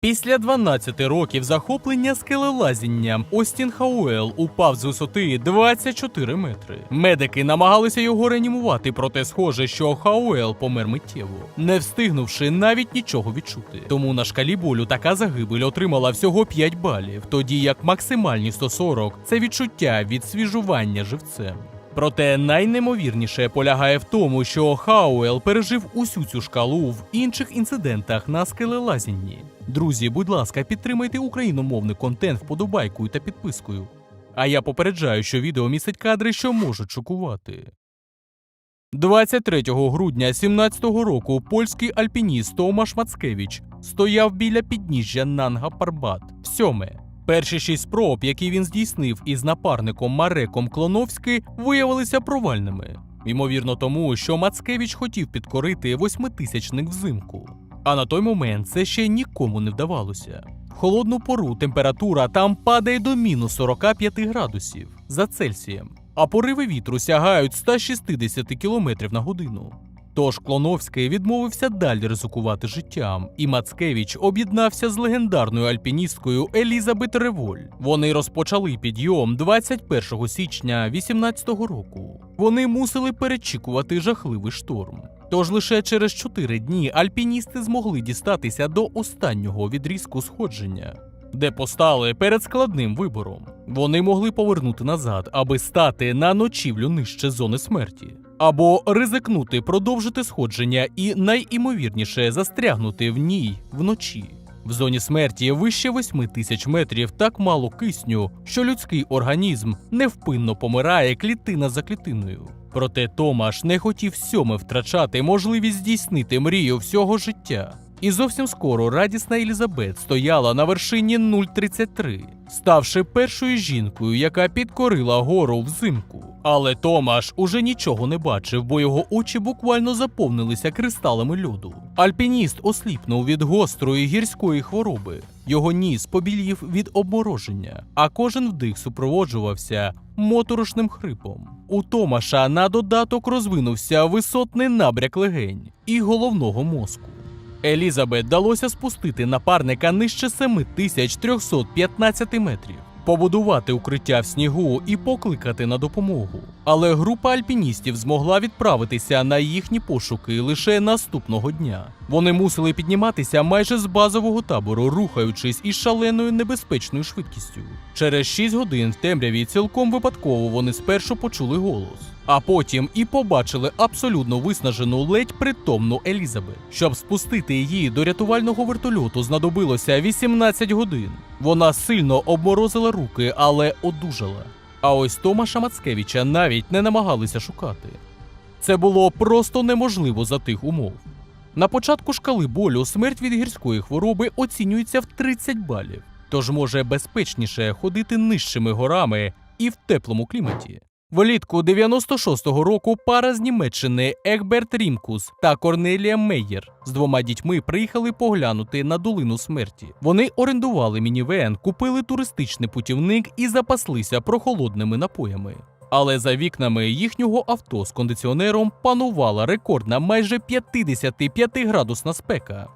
Після 12 років захоплення скелелазінням Остін Хауел упав з висоти 24 метри. Медики намагалися його реанімувати, проте схоже, що Хауел помер миттєво, не встигнувши навіть нічого відчути. Тому на шкалі болю така загибель отримала всього 5 балів, тоді як максимальні 140 – це відчуття від свіжування живцем. Проте найнемовірніше полягає в тому, що Хауел пережив усю цю шкалу в інших інцидентах на скелелазінні. Друзі, будь ласка, підтримайте україномовний контент вподобайкою та підпискою. А я попереджаю, що відео містить кадри, що можуть шокувати. 23 грудня 17-го року польський альпініст Томаш Мацкевич стояв біля підніжжя Нанга Парбат. Сьоме. Перші шість спроб, які він здійснив із напарником Мареком Клоновський, виявилися провальними. Ймовірно, тому що Мацкевич хотів підкорити восьмитисячник взимку. А на той момент це ще нікому не вдавалося. В холодну пору температура там падає до мінус 45 градусів за Цельсієм, а пориви вітру сягають 160 км на годину. Тож Клоновський відмовився далі ризикувати життям, і Мацкевич об'єднався з легендарною альпіністкою Елізабет Револь. Вони розпочали підйом 21 січня 18-го року. Вони мусили перечікувати жахливий шторм. Тож лише через 4 дні альпіністи змогли дістатися до останнього відрізку сходження, де постали перед складним вибором. Вони могли повернути назад, аби стати на ночівлю нижче зони смерті, або ризикнути продовжити сходження і найімовірніше застрягнути в ній вночі. В зоні смерті вище 8 тисяч метрів так мало кисню, що людський організм невпинно помирає клітина за клітиною. Проте Томаш не хотів сьоме втрачати можливість здійснити мрію всього життя. І зовсім скоро радісна Елізабет стояла на вершині 033, ставши першою жінкою, яка підкорила гору взимку. Але Томаш уже нічого не бачив, бо його очі буквально заповнилися кристалами льоду. Альпініст осліпнув від гострої гірської хвороби. Його ніс побілів від обмороження, а кожен вдих супроводжувався моторошним хрипом. У Томаша на додаток розвинувся висотний набряк легень і головного мозку. Елізабет вдалося спустити напарника нижче 7315 метрів, побудувати укриття в снігу і покликати на допомогу. Але група альпіністів змогла відправитися на їхні пошуки лише наступного дня. Вони мусили підніматися майже з базового табору, рухаючись із шаленою небезпечною швидкістю. Через 6 годин в темряві цілком випадково вони спершу почули голос. А потім і побачили абсолютно виснажену ледь притомну Елізабет. Щоб спустити її до рятувального вертольоту, знадобилося 18 годин. Вона сильно обморозила руки, але одужала. А ось Томаша Мацкевича навіть не намагалися шукати. Це було просто неможливо за тих умов. На початку шкали болю смерть від гірської хвороби оцінюється в 30 балів, тож може безпечніше ходити нижчими горами і в теплому кліматі. Влітку 96-го року пара з Німеччини Егберт Рімкус та Корнелія Мейєр з двома дітьми приїхали поглянути на долину смерті. Вони орендували мінівен, купили туристичний путівник і запаслися прохолодними напоями. Але за вікнами їхнього авто з кондиціонером панувала рекордна майже 55 градусна спека.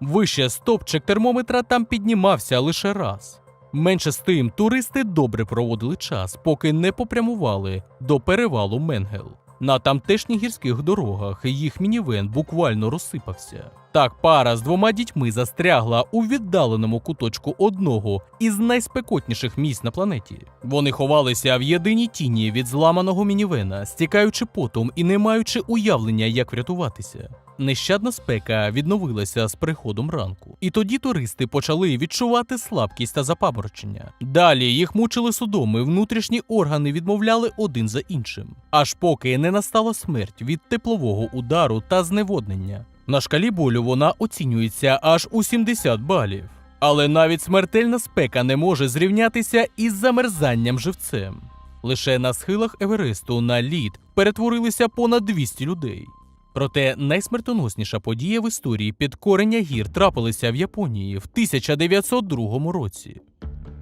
Вище стопчик термометра там піднімався лише раз. Менше з тим, туристи добре проводили час, поки не попрямували до перевалу Менгел. На тамтешніх гірських дорогах їх мінівен буквально розсипався. Так пара з двома дітьми застрягла у віддаленому куточку одного із найспекотніших місць на планеті. Вони ховалися в єдиній тіні від зламаного мінівена, стікаючи потом і не маючи уявлення, як врятуватися. Нещадна спека відновилася з приходом ранку, і тоді туристи почали відчувати слабкість та запаморочення. Далі їх мучили судоми, внутрішні органи відмовляли один за іншим, аж поки не настала смерть від теплового удару та зневоднення. На шкалі болю вона оцінюється аж у 70 балів. Але навіть смертельна спека не може зрівнятися із замерзанням живцем. Лише на схилах Евересту на лід перетворилися понад 200 людей. Проте найсмертоносніша подія в історії підкорення гір трапилася в Японії в 1902 році.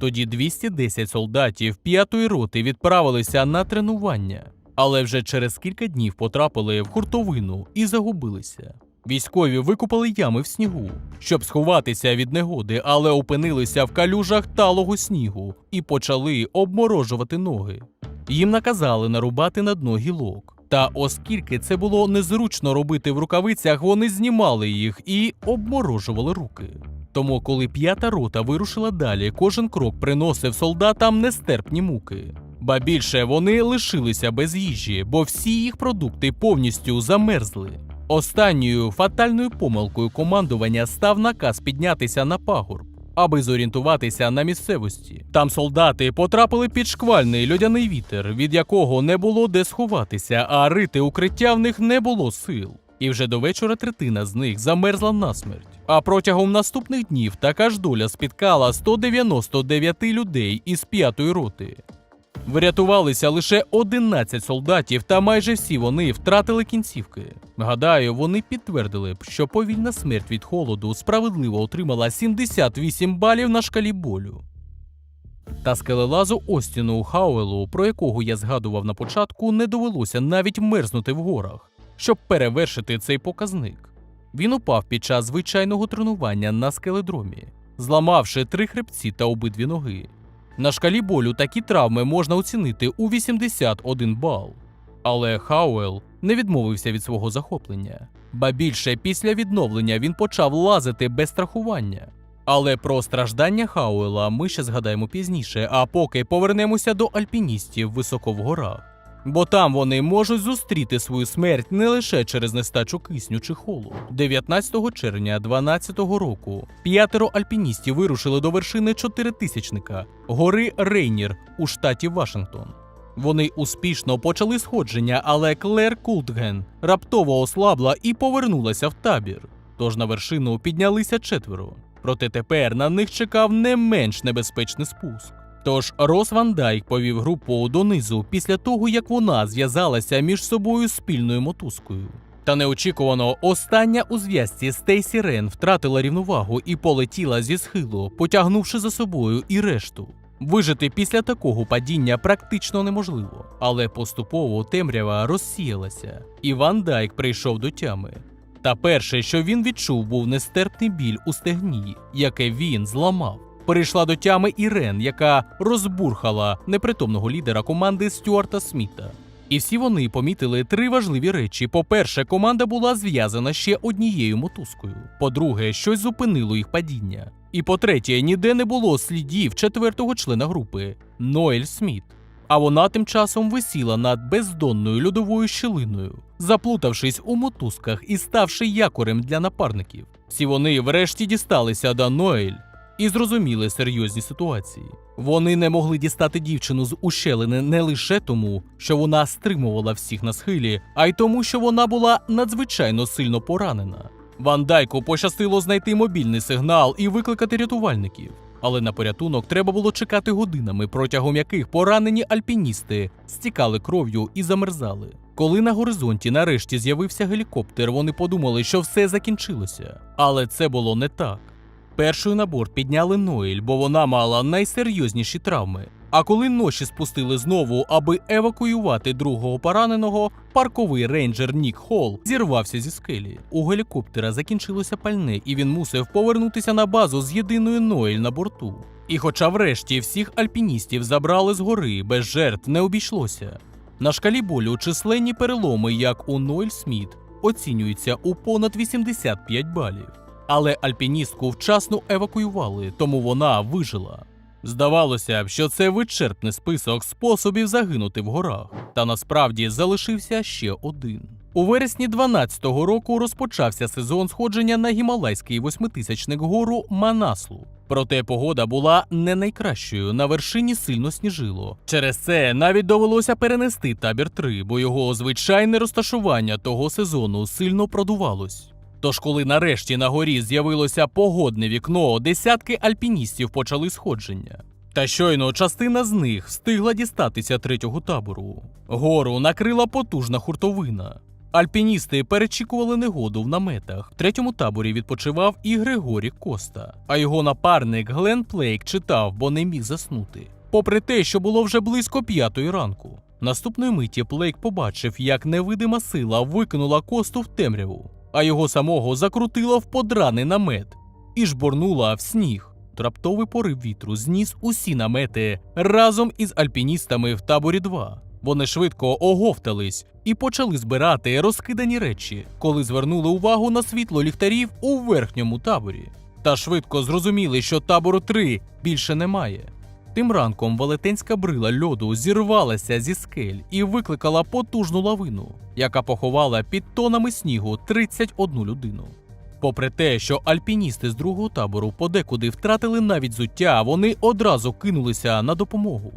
Тоді 210 солдатів п'ятої роти відправилися на тренування, але вже через кілька днів потрапили в хуртовину і загубилися. Військові викупали ями в снігу, щоб сховатися від негоди, але опинилися в калюжах талого снігу і почали обморожувати ноги. Їм наказали нарубати на дно гілок. Та оскільки це було незручно робити в рукавицях, вони знімали їх і обморожували руки. Тому, коли п'ята рота вирушила далі, кожен крок приносив солдатам нестерпні муки. Ба більше вони лишилися без їжі, бо всі їх продукти повністю замерзли. Останньою фатальною помилкою командування став наказ піднятися на пагорб, аби зорієнтуватися на місцевості. Там солдати потрапили під шквальний льодяний вітер, від якого не було де сховатися, а рити укриття в них не було сил. І вже до вечора третина з них замерзла насмерть. А протягом наступних днів така ж доля спіткала 199 людей із п'ятої роти. Врятувалися лише 11 солдатів, та майже всі вони втратили кінцівки. Гадаю, вони підтвердили б, що повільна смерть від холоду справедливо отримала 78 балів на шкалі болю. Та скелелазу Остіну Хауелу, про якого я згадував на початку, не довелося навіть мерзнути в горах, щоб перевершити цей показник. Він упав під час звичайного тренування на скеледромі, зламавши три хребці та обидві ноги. На шкалі болю такі травми можна оцінити у 81 бал. Але Хауел не відмовився від свого захоплення. Ба більше після відновлення він почав лазити без страхування. Але про страждання Хауела ми ще згадаємо пізніше, а поки повернемося до альпіністів високо в горах. Бо там вони можуть зустріти свою смерть не лише через нестачу кисню чи холу. 19 червня 2012 року п'ятеро альпіністів вирушили до вершини чотиритисячника гори Рейнір у штаті Вашингтон. Вони успішно почали сходження, але Клер Култген раптово ослабла і повернулася в табір. Тож на вершину піднялися четверо. Проте тепер на них чекав не менш небезпечний спуск. Тож Рос Ван Дайк повів групу донизу після того, як вона зв'язалася між собою спільною мотузкою. Та неочікувано остання у зв'язці Стейсі Рен втратила рівновагу і полетіла зі схилу, потягнувши за собою і решту. Вижити після такого падіння практично неможливо, але поступово темрява розсіялася, і Ван Дайк прийшов до тями. Та перше, що він відчув, був нестерпний біль у стегні, яке він зламав. Перейшла до тями Ірен, яка розбурхала непритомного лідера команди Стюарта Сміта. І всі вони помітили три важливі речі: по-перше, команда була зв'язана ще однією мотузкою. По-друге, щось зупинило їх падіння. І по-третє, ніде не було слідів четвертого члена групи Ноель Сміт. А вона тим часом висіла над бездонною льодовою щілиною, заплутавшись у мотузках і ставши якорем для напарників. Всі вони врешті дісталися до Ноель і зрозуміли серйозні ситуації. Вони не могли дістати дівчину з ущелини не лише тому, що вона стримувала всіх на схилі, а й тому, що вона була надзвичайно сильно поранена. Ван Дайку пощастило знайти мобільний сигнал і викликати рятувальників. Але на порятунок треба було чекати годинами, протягом яких поранені альпіністи стікали кров'ю і замерзали. Коли на горизонті нарешті з'явився гелікоптер, вони подумали, що все закінчилося. Але це було не так. Першою на борт підняли Ноель, бо вона мала найсерйозніші травми. А коли ноші спустили знову, аби евакуювати другого пораненого, парковий рейнджер Нік Холл зірвався зі скелі. У гелікоптера закінчилося пальне, і він мусив повернутися на базу з єдиною Ноель на борту. І хоча врешті всіх альпіністів забрали з гори, без жертв не обійшлося. На шкалі болю численні переломи, як у Ноель Сміт, оцінюються у понад 85 балів. Але альпіністку вчасно евакуювали, тому вона вижила. Здавалося б, що це вичерпний список способів загинути в горах, та насправді залишився ще один. У вересні 12-го року розпочався сезон сходження на гімалайський восьмитисячник гору Манаслу. Проте погода була не найкращою. На вершині сильно сніжило. Через це навіть довелося перенести табір 3, бо його звичайне розташування того сезону сильно продувалось. Тож, коли нарешті на горі з'явилося погодне вікно, десятки альпіністів почали сходження. Та щойно частина з них встигла дістатися третього табору. Гору накрила потужна хуртовина. Альпіністи перечікували негоду в наметах. В третьому таборі відпочивав і Григорій Коста, а його напарник Глен Плейк читав, бо не міг заснути. Попри те, що було вже близько п'ятої ранку. Наступної миті Плейк побачив, як невидима сила викинула косту в темряву. А його самого закрутила в подраний намет і жборнула в сніг. Раптовий порив вітру зніс усі намети разом із альпіністами в таборі 2. Вони швидко оговтались і почали збирати розкидані речі, коли звернули увагу на світло ліхтарів у верхньому таборі. Та швидко зрозуміли, що табору 3 більше немає. Тим ранком велетенська брила льоду зірвалася зі скель і викликала потужну лавину, яка поховала під тонами снігу 31 людину. Попри те, що альпіністи з другого табору подекуди втратили навіть зуття, вони одразу кинулися на допомогу,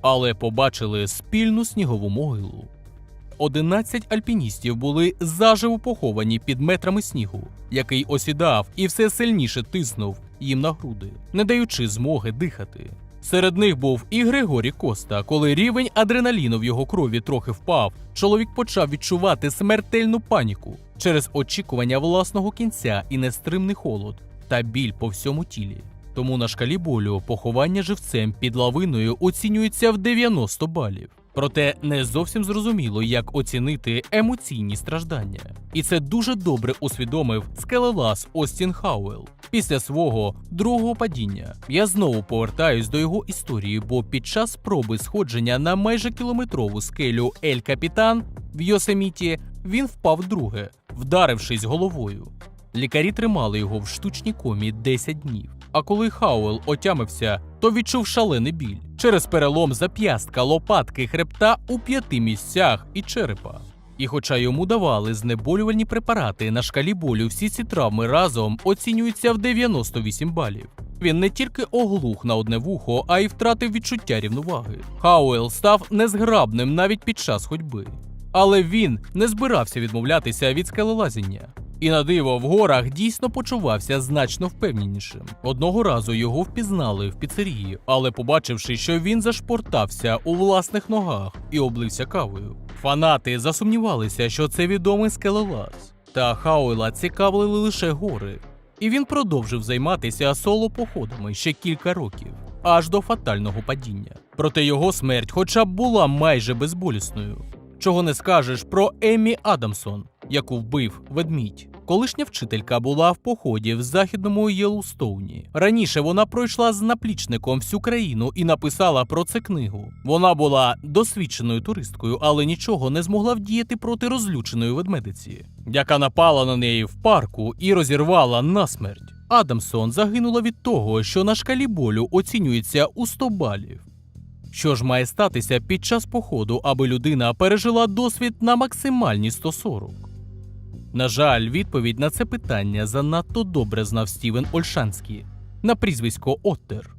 але побачили спільну снігову могилу. 11 альпіністів були заживо поховані під метрами снігу, який осідав і все сильніше тиснув їм на груди, не даючи змоги дихати. Серед них був і Григорій Коста. Коли рівень адреналіну в його крові трохи впав, чоловік почав відчувати смертельну паніку через очікування власного кінця і нестримний холод та біль по всьому тілі. Тому на шкалі болю поховання живцем під лавиною оцінюється в 90 балів. Проте не зовсім зрозуміло, як оцінити емоційні страждання. І це дуже добре усвідомив скелелаз Остін Хауел після свого другого падіння. Я знову повертаюсь до його історії, бо під час спроби сходження на майже кілометрову скелю Ель Капітан в Йосеміті він впав друге, вдарившись головою. Лікарі тримали його в штучній комі 10 днів. А коли Хауел отямився, то відчув шалений біль через перелом зап'ястка, лопатки, хребта у п'яти місцях і черепа. І хоча йому давали знеболювальні препарати на шкалі болю, всі ці травми разом оцінюються в 98 балів. Він не тільки оглух на одне вухо, а й втратив відчуття рівноваги. Хауел став незграбним навіть під час ходьби. Але він не збирався відмовлятися від скелелазіння. І на диво в горах дійсно почувався значно впевненішим. Одного разу його впізнали в піцерії, але побачивши, що він зашпортався у власних ногах і облився кавою. Фанати засумнівалися, що це відомий скелелаз. Та Хауела цікавили лише гори. І він продовжив займатися соло-походами ще кілька років, аж до фатального падіння. Проте його смерть, хоча б була майже безболісною. Чого не скажеш про Еммі Адамсон, яку вбив ведмідь. Колишня вчителька була в поході в західному Єлустоуні. Раніше вона пройшла з наплічником всю країну і написала про це книгу. Вона була досвідченою туристкою, але нічого не змогла вдіяти проти розлюченої ведмедиці, яка напала на неї в парку і розірвала насмерть. Адамсон загинула від того, що на шкалі болю оцінюється у 100 балів. Що ж має статися під час походу, аби людина пережила досвід на максимальні 140? На жаль, відповідь на це питання занадто добре знав Стівен Ольшанський на прізвисько Оттер.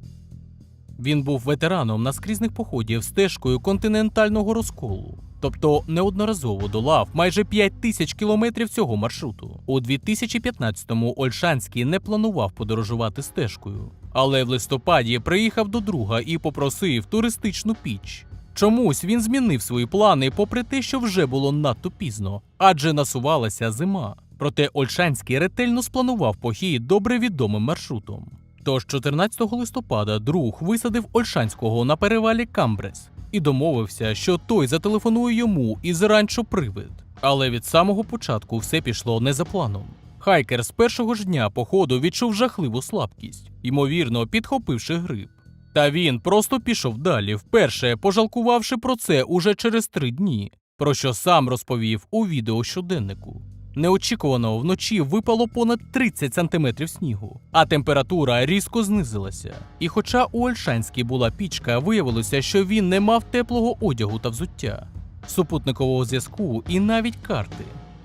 Він був ветераном наскрізних походів стежкою континентального розколу, тобто неодноразово долав майже 5 тисяч кілометрів цього маршруту. У 2015-му Ольшанський не планував подорожувати стежкою, але в листопаді приїхав до друга і попросив туристичну піч. Чомусь він змінив свої плани, попри те, що вже було надто пізно, адже насувалася зима. Проте Ольшанський ретельно спланував похід добре відомим маршрутом. Тож 14 листопада друг висадив Ольшанського на перевалі Камбрес і домовився, що той зателефонує йому із ранчо привид. Але від самого початку все пішло не за планом. Хайкер з першого ж дня походу відчув жахливу слабкість, ймовірно, підхопивши грип. Та він просто пішов далі, вперше пожалкувавши про це уже через три дні, про що сам розповів у відео щоденнику. Неочікувано вночі випало понад 30 сантиметрів снігу, а температура різко знизилася. І хоча у Ольшанській була пічка, виявилося, що він не мав теплого одягу та взуття, супутникового зв'язку і навіть карти.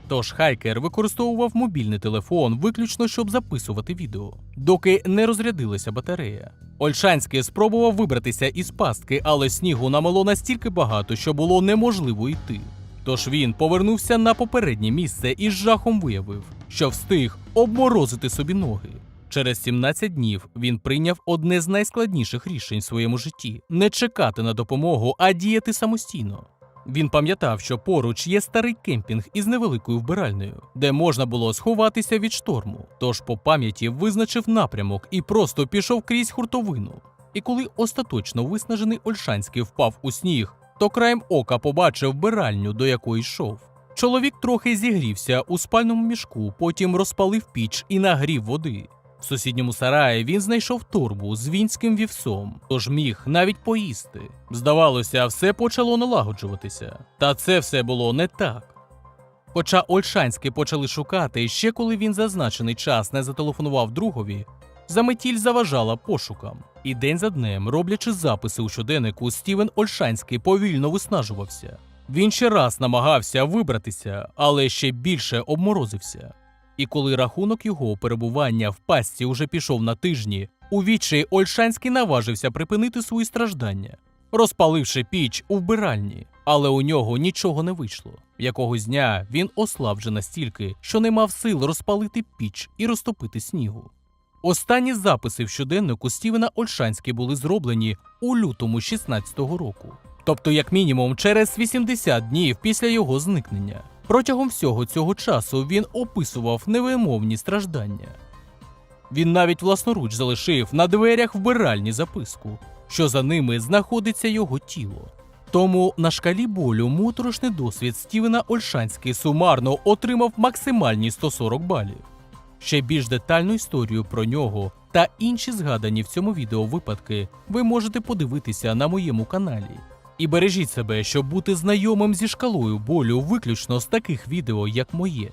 Тож хайкер використовував мобільний телефон виключно щоб записувати відео, доки не розрядилася батарея. Ольшанський спробував вибратися із пастки, але снігу намело настільки багато, що було неможливо йти. Тож він повернувся на попереднє місце і з жахом виявив, що встиг обморозити собі ноги. Через 17 днів він прийняв одне з найскладніших рішень в своєму житті не чекати на допомогу, а діяти самостійно. Він пам'ятав, що поруч є старий кемпінг із невеликою вбиральнею, де можна було сховатися від шторму. Тож по пам'яті визначив напрямок і просто пішов крізь хуртовину. І коли остаточно виснажений Ольшанський впав у сніг, то краєм ока побачив вбиральню, до якої йшов. Чоловік трохи зігрівся у спальному мішку, потім розпалив піч і нагрів води. В сусідньому сараї він знайшов торбу з вінським вівсом, тож міг навіть поїсти. Здавалося, все почало налагоджуватися. Та це все було не так. Хоча Ольшанські почали шукати ще коли він зазначений час не зателефонував другові, заметіль заважала пошукам. І день за днем, роблячи записи у щоденнику, Стівен Ольшанський повільно виснажувався. Він ще раз намагався вибратися, але ще більше обморозився. І коли рахунок його перебування в пастці уже пішов на тижні, у відчаї Ольшанський наважився припинити свої страждання, розпаливши піч у вбиральні, але у нього нічого не вийшло. Якогось дня він ослаб вже настільки, що не мав сил розпалити піч і розтопити снігу. Останні записи в щоденнику Стівена Ольшанський були зроблені у лютому 16-го року, тобто як мінімум через 80 днів після його зникнення. Протягом всього цього часу він описував невимовні страждання. Він навіть власноруч залишив на дверях вбиральні записку, що за ними знаходиться його тіло. Тому на шкалі болю моторошний досвід Стівена Ольшанський сумарно отримав максимальні 140 балів. Ще більш детальну історію про нього та інші згадані в цьому відео випадки ви можете подивитися на моєму каналі. І бережіть себе, щоб бути знайомим зі шкалою болю виключно з таких відео, як моє.